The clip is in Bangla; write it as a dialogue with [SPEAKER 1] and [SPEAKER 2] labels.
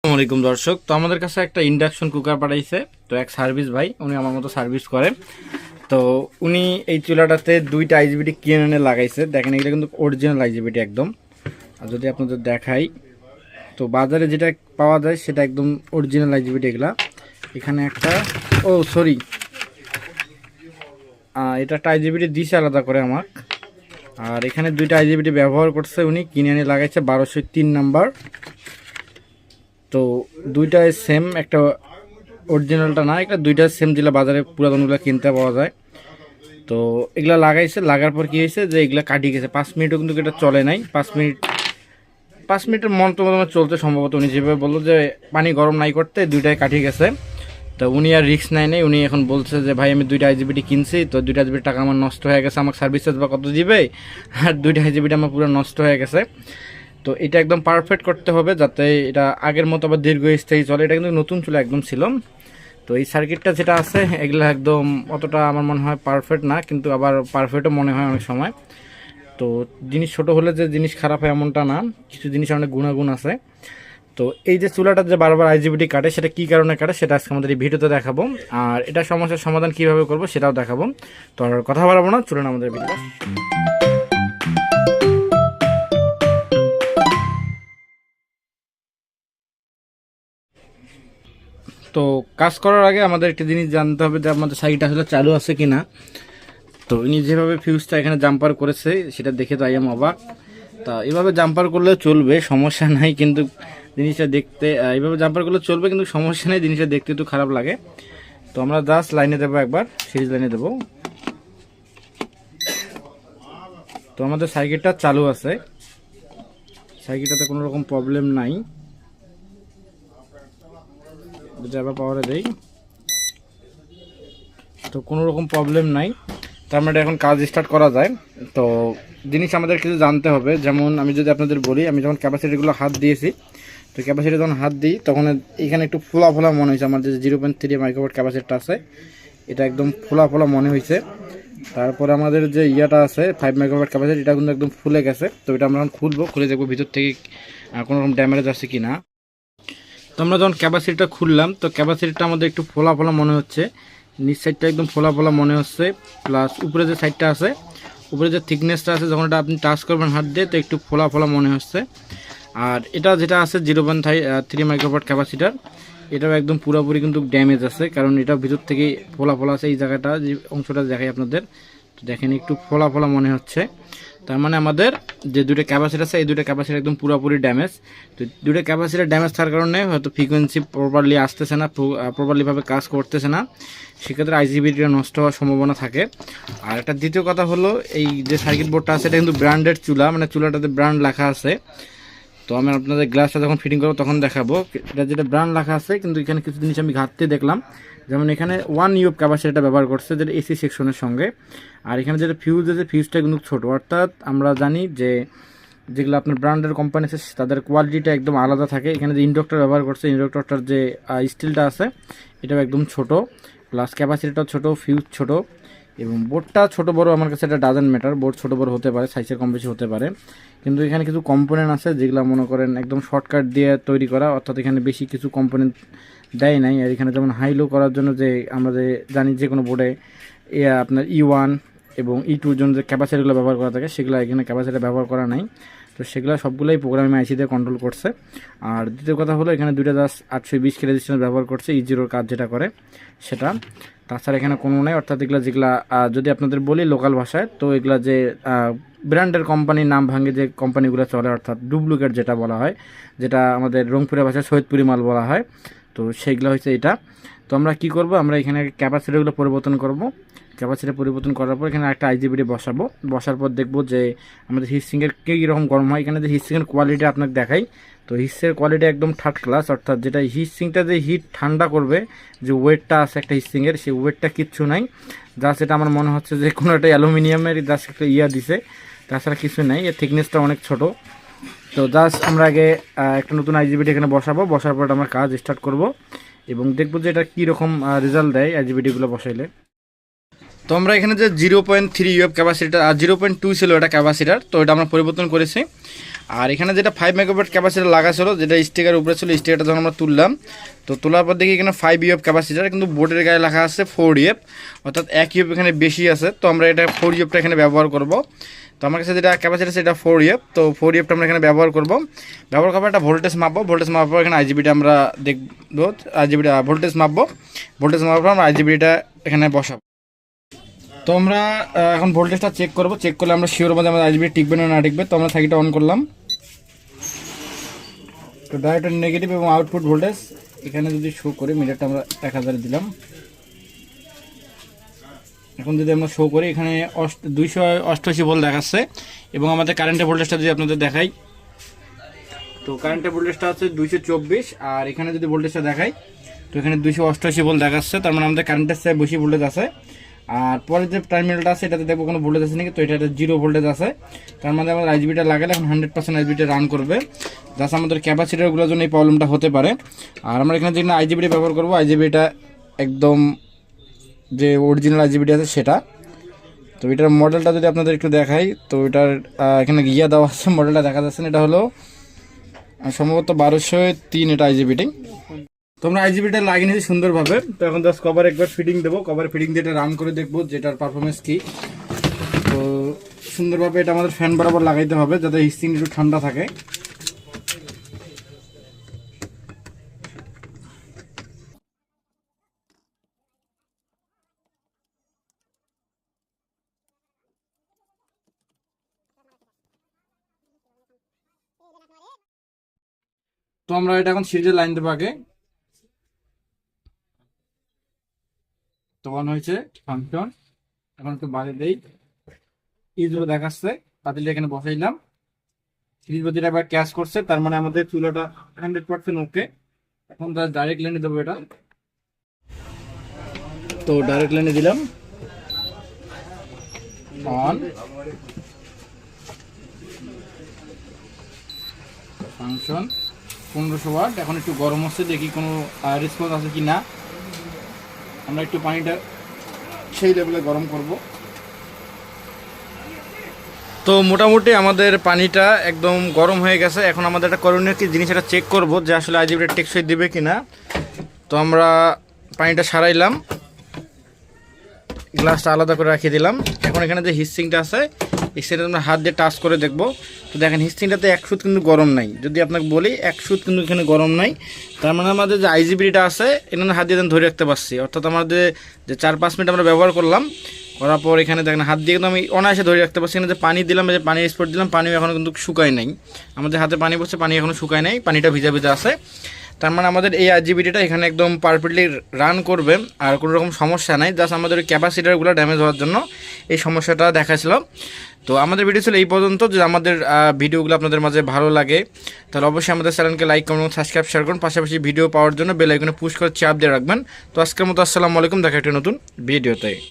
[SPEAKER 1] আসসালামু আলাইকুম দর্শক। তো আমাদের কাছে একটা ইন্ডাকশন কুকার পাঠাইছে। তো এক সার্ভিস ভাই, উনি আমার মতো সার্ভিস করে। তো উনি এই চুলাটাতে দুইটা আইজিবিটি কিনে এনে লাগাইছে। দেখেন এটা কিন্তু অরিজিনাল আইজিবিটি একদম। আর যদি আপনাদের দেখাই, তো বাজারে যেটা পাওয়া যায়, সেটা একদম অরিজিনাল আইজিবিটি এগুলা। এখানে একটা, ও সরি এটা একটা আইজিবিটি দিছে আলাদা করে আমার। আর এখানে দুইটা আইজিবিটি ব্যবহার করছে উনি, কিনে এনে লাগাইছে বারোশো তিন নাম্বার। তো দুইটাই সেম একটা অরিজিনালটা না একটা দুইটা সেম যেগুলো বাজারে পুরাতনগুলো কিনতে পাওয়া যায়। তো এগুলা লাগাইছে, লাগার পর কী হয়েছে যে এগুলা কাটিয়ে গেছে। পাঁচ মিনিটও কিন্তু এটা চলে নাই। পাঁচ মিনিট, পাঁচ মিনিটের মন তো চলতে সম্ভবত। উনি যেভাবে বলল যে পানি গরম নাই করতে, দুইটাই কাটিয়ে গেছে। তো উনি আর রিস্ক নেয় নাই। উনি এখন বলছে যে, ভাই, আমি দুইটা আইজিবিটি কিনছি, তো দুইটা আইজিবিটি টাকা আমার নষ্ট হয়ে গেছে। আমাকে সার্ভিস চার্জ বা কত দিবে? আর দুইটা আইজিবিটি আমার পুরো নষ্ট হয়ে গেছে। তো এটা একদম পারফেক্ট করতে হবে যাতে এটা আগের মতো আবার দীর্ঘস্থায়ী চলে। এটা কিন্তু নতুন চুলা একদম ছিল। তো এই সার্কিটটা যেটা আছে, এগুলো একদম অতটা আমার মনে হয় পারফেক্ট না, কিন্তু আবার পারফেক্টও মনে হয় অনেক সময়। তো জিনিস ছোট হলে যে জিনিস খারাপ হয় এমনটা না, কিছু জিনিস অনেক গুণাগুণ আছে। তো এই যে চুলাটা যে বারবার আইজিবিটি কাটে, সেটা কি কারণে কাটে সেটা আজকে আমাদের এই ভিডিওতে দেখাবো। আর এটা সমস্যার সমাধান কীভাবে করব সেটাও দেখাবো। তো আর কথা বাড়াবো না, চলুন আমাদের ভিডিও তো কাজ করার আগে আমাদের একটা জিনিস জানতে হবে যে আমাদের সাইট আসলে চালু আছে কি না তো ইনি যেভাবে ফিউজটা এখানে জাম্পার করেছে, সেটা দেখে তো আই এম অবাক। তা এভাবে জাম্পার করলে চলবে, সমস্যা নাই, কিন্তু জিনিসটা দেখতে এইভাবে জাম্পার করলে চলবে, কিন্তু সমস্যা নেই, জিনিসটা দেখতে একটু খারাপ লাগে। তো আমরা জাস্ট লাইনে দেবো একবার সিরিজ লাইনে দেবো। তো আমাদের সাইকেলটা চালু আছে। সাইকেলটাতে কোনো রকম প্রবলেম নাই। যদি আবার পাওয়ারে দেই। তো কোনো রকম প্রবলেম নাই। তার মানে এখন কাজ স্টার্ট করা যায়। তো জিনিস আমাদের কিছু জানতে হবে। যেমন আমি যদি আপনাদের বলি, আমি যখন ক্যাপাসিটিগুলো হাত দিয়েছি, তো ক্যাপাসিটি যখন হাত দিই, তখন এখানে একটু ফোলা ফোলা মনে হয়েছে। আমার যে জিরো পয়েন্ট থ্রি মাইক্রোভোট ক্যাপাসিটিটা আছে, এটা একদম ফোলা ফোলা মনে হয়েছে। তারপরে আমাদের যে ইয়াটা আছে ফাইভ মাইক্রোভোট ক্যাপাসিটি এটা কিন্তু একদম ফুলে গেছে। তো এটা আমরা এখন খুলবো, খুলে দেখব ভিতর থেকে কোনো রকম ড্যামেজ আছে কি না তো আমরা যখন ক্যাপাসিটিটা খুললাম, তো ক্যাপাসিটিটা আমাদের একটু ফোলা ফোলা মনে হচ্ছে। নিচ সাইডটা একদম ফোলা ফোলা মনে হচ্ছে। প্লাস উপরে যে সাইডটা আছে, উপরে যে থিকনেসটা আছে, যখন এটা আপনি টাচ করবেন হাত দিয়ে, তো একটু ফোলা ফোলা মনে হচ্ছে। আর এটা যেটা আছে জিরো পয়েন্ট থ্রি মাইক্রোভোট ক্যাপাসিটার এটাও একদম পুরোপুরি কিন্তু ড্যামেজ আছে। কারণ এটা ভিতর থেকে ফোলা ফোলা আছে, এই জায়গাটা, যে অংশটা দেখাই আপনাদের। তো দেখেন একটু ফোলা ফোলা মনে হচ্ছে। তার মানে আমাদের যে দুটো ক্যাপাসিটি আছে, এই দুটো ক্যাপাসিটি একদম পুরোপুরি ড্যামেজ তো দুটো ক্যাপাসিটি ড্যামেজ থাকার কারণে হয়তো ফ্রিকোয়েন্সি প্রপারলি আসতেছে না প্রপারলিভাবে কাজ করতেছে না। সেক্ষেত্রে আইজিবিটিটা নষ্ট হওয়ার সম্ভাবনা থাকে। আর একটা দ্বিতীয় কথা হলো, এই যে সার্কিট বোর্ডটা আছে, এটা কিন্তু ব্র্যান্ডেড চুলা মানে চুলাটাতে ব্র্যান্ড লেখা আছে। তো আমি আপনাদের গ্লাসটা যখন ফিটিং করব তখন দেখাবো। এটা যেটা ব্র্যান্ড লেখা আছে, কিন্তু এখানে কিছু জিনিস আমি ঘাটতে দেখলাম। যেমন এখানে ওয়ান ইউব ক্যাপাসিটিটা ব্যবহার করছে, যেটা এসি সেকশনের সঙ্গে। আর এখানে যেটা ফিউজ আছে ফিউজটা কিন্তু ছোটো। অর্থাৎ আমরা জানি যে যেগুলো আপনার ব্র্যান্ডের কোম্পানি আছে, তাদের কোয়ালিটিটা একদম আলাদা থাকে। এখানে যে ইন্ডক্টর ব্যবহার করছে ইন্ডক্টরটার যে স্টিলটা আছে, এটাও একদম ছোট। প্লাস ক্যাপাসিটিটাও ছোট ফিউজ ছোট। এবং বোর্ডটা ছোটো বড় আমার কাছে এটা ডাজেন্ট ম্যাটার বোর্ড ছোট বড় হতে পারে সাইজে কম বেশি হতে পারে। কিন্তু এখানে কিছু কম্পোনেন্ট আছে যেগুলো মনে করেন একদম শর্টকাট দিয়ে তৈরি করা, অর্থাৎ এখানে বেশি কিছু কম্পোনেন্ট দেয় নাই। আর এখানে যেমন হাইলো করার জন্য যে আমরা যে জানি যে কোনো বোর্ডে এ আপনার ই ওয়ান এবং ই টুর জন্য যে ক্যাপাসিটিগুলো ব্যবহার করা থাকে, সেগুলো এখানে ক্যাপাসিটি ব্যবহার করা নাই। তো সেগুলো সবগুলোই প্রোগ্রামে আইসি দিয়ে কন্ট্রোল করছে। আর দ্বিতীয় কথা হলো, এখানে দুইটা দাস আটশো বিশ কে রেজিস্ট্রেশন ব্যবহার করছে ই জিরোর কাজ যেটা করে, সেটা। তাছাড়া এখানে কোনো নেই, অর্থাৎ এগুলো যেগুলা যদি আপনাদের বলি লোকাল ভাষায়, তো এগুলা যে ব্র্যান্ডের কোম্পানির নাম ভাঙে যে কোম্পানিগুলো চলে, অর্থাৎ ডুপ্লিকেট যেটা বলা হয়, যেটা আমাদের রংপুরের ভাষায় সৈয়দপুরি মাল বলা হয়, তো সেইগুলো হচ্ছে এটা। তো আমরা কি করব, আমরা এখানে ক্যাপাসিটিগুলো পরিবর্তন করব। ক্যাপাসিটি পরিবর্তন করার পর এখানে একটা আইজিবিটি বসাবো। বসার পর দেখব যে আমাদের হিটসিংয়ের কী কীরকম গরম হয়। এখানে যে হিটসিংয়ের কোয়ালিটি আপনাকে দেখাই। তো হিটসের কোয়ালিটি একদম থার্ড ক্লাস অর্থাৎ যেটা হিটসিংটা যে হিট ঠান্ডা করবে, যে ওয়েটটা আছে একটা হিটসিংয়ের সেই ওয়েটটা কিচ্ছু নাই। জাস্ট এটা আমার মনে হচ্ছে যে কোনো একটা অ্যালুমিনিয়ামের জাস্ট একটা ইয়া দিছে। তাছাড়া কিছু নাই, এর থিকনেসটা অনেক ছোট। তো জাস্ট আমরা আগে একটা নতুন আইজিবিটি এখানে বসাবো। বসার পর আমরা কাজ স্টার্ট করব। এবং দেখব যে এটা কীরকম রেজাল্ট দেয় আইজিবিটিগুলো বসাইলে। তো আমরা এখানে যে zero point three UF capacitor আর জিরো পয়েন্ট টু ছিল এটা ক্যাপাসিটার তো এটা আমরা পরিবর্তন করেছি। আর এখানে যেটা ফাইভ মেগাওয়াট ক্যাপাসিটার লাগা ছিল, যেটা স্টিকার উপরে ছিল স্টিকারটা যখন আমরা তুললাম, তো তোলার পর দেখি এখানে ফাইভ ইএফ ক্যাপাসিটার কিন্তু বোর্ডের গায়ে লেখা আছে ফোর ইএফ অর্থাৎ এক ইএফ এখানে বেশি আছে, তো আমরা এটা ফোর ইএফটা এখানে ব্যবহার করব। তো আমার কাছে যেটা ক্যাপাসিটি সেটা ফোর ইএফ তো ফোর ইএফটা আমরা এখানে ব্যবহার করব। ব্যবহার করব একটা ভোল্টেজ মাপবো ভোল্টেজ পর এখানে আইজিবিটা আমরা দেখব আইজিবিটা ভোল্টেজ মাপবো ভোল্টেজ মাপার পর আমরা আইজিবিটা এখানে বসাবো। তো আমরা এখন ভোল্টেজটা চেক করব। চেক করলে আমরা শিওর মধ্যে আমাদের আইজিবি টিকবে না না টিকবে। তো আমরা সাইকেলটা অন করলাম। তো ডাইরেক্ট নেগেটিভ এবং আউটপুট ভোল্টেজ এখানে যদি শো করি, মিটারটা আমরা এক হাজারে দিলাম। এখন যদি আমরা শো করি, এখানে অষ্ট দুইশো অষ্টআশি ভোল্ট দেখাচ্ছে। এবং আমাদের কারেন্টের ভোল্টেজটা যদি আপনাদের দেখাই, তো কারেন্টের ভোল্টেজটা হচ্ছে দুইশো চব্বিশ, আর এখানে যদি ভোল্টেজটা দেখাই, তো এখানে দুইশো অষ্টআশি ভোল্ট দেখাচ্ছে। তার মানে আমাদের কারেন্টের চেয়ে বেশি ভোল্টেজ আছে। আর পরের যে টার্মিনালটা আছে, এটাতে দেখব কোনো ভোল্টেজ আছে নাকি? তো এটা জিরো ভোল্টেজ আছে। তার মানে আমাদের আইজিবিটা লাগালে এখন হান্ড্রেড পার্সেন্ট আইজিবিটা রান করবে। জাস্ট আমাদের ক্যাপাসিটারগুলোর জন্য এই প্রবলেমটা হতে পারে। আর আমরা এখানে যেখানে আইজিবিটা ব্যবহার করব আইজিবিটা একদম যে অরিজিনাল আইজিবিটি আছে, সেটা। তো এটার মডেলটা যদি আপনাদের একটু দেখাই, তো এটার এখানে গিয়া দেওয়া আছে মডেলটা দেখা যাচ্ছে না। এটা হলো সম্ভবত বারোশো তিন এটা আইজিবিটি তোমরা আইজিবিটা লাগিয়ে নিয়েছি সুন্দরভাবে। তো এখন জাস্ট কভার একবার ফিটিং দেবো। কভার ফিটিং দিয়ে এটা রান করে দেখব যেটার পারফরমেন্স কি। তো সুন্দরভাবে এটা আমাদের ফ্যান বরাবর লাগাইতে হবে যাতে হিস্টিং একটু ঠান্ডা থাকে। তো আমরা এটা এখন সিরিজের লাইন দেবো আগে। অন হয়েছে ফাংশন এখন একটু বাড়ি দেই। ইজগুলো দেখাচ্ছে পাতিলটা এখানে বসাইলাম সিরিজ বাতিটা এবার ক্যাশ করছে, তার মানে আমাদের চুলাটা হান্ড্রেড পার্সেন্ট ওকে এখন তার ডাইরেক্ট লাইনে দেবো এটা। তো ডাইরেক্ট লাইনে দিলাম। অন ফাংশন পনেরোশো ওয়াট এখন একটু গরম হচ্ছে, দেখি কোনো রেসপন্স আছে কি না আমরা একটু পানিটা সেই লেভেলে গরম করব। তো মোটামুটি আমাদের পানিটা একদম গরম হয়ে গেছে। এখন আমাদের একটা করণীয় কি জিনিস এটা চেক করব যে আসলে আইজিবিটা টেকসই দিবে কি না তো আমরা পানিটা সারাইলাম। গ্লাসটা আলাদা করে রাখিয়ে দিলাম। এখন এখানে যে হিসিংটা আছে হিস্টিংটা আমরা হাত দিয়ে টাচ করে দেখব। তো দেখেন হিস্টিংটাতে এক সুত কিন্তু গরম নাই। যদি আপনাকে বলি, এক সুত কিন্তু এখানে গরম নাই। তার মানে আমাদের যে আইজিবিটা আছে এখানে হাত দিয়ে ধরে রাখতে পারছি। অর্থাৎ আমাদের যে চার পাঁচ মিনিট আমরা ব্যবহার করলাম, করার পর এখানে দেখেন হাত দিয়ে কিন্তু আমি অনায়াসে ধরে রাখতে পারছি। এখানে যে পানি দিলাম যে পানির স্পট দিলাম, পানিও এখনও কিন্তু শুকায় নাই। আমাদের হাতে পানি পড়ছে পানি এখনও শুকায় নাই। পানিটা ভিজা ভিজা আছে। তার মানে আমাদের এই আর আরজিবিটিটা এখানে একদম পারফেক্টলি রান করবে, আর কোনো রকম সমস্যা নাই। জাস্ট আমাদের ক্যাপাসিটারগুলো ড্যামেজ হওয়ার জন্য এই সমস্যাটা দেখাছিল তো আমাদের ভিডিও ছিল এই পর্যন্ত। যে আমাদের ভিডিওগুলো আপনাদের মাঝে ভালো লাগে, তাহলে অবশ্যই আমাদের চ্যানেলকে লাইক করুন সাবস্ক্রাইব শেয়ার করুন। পাশাপাশি ভিডিও পাওয়ার জন্য বেল আইকনে পুশ করে চাপ দিয়ে রাখবেন। তো আজকের মতো আসসালামু আলাইকুম। দেখা একটা নতুন ভিডিওতে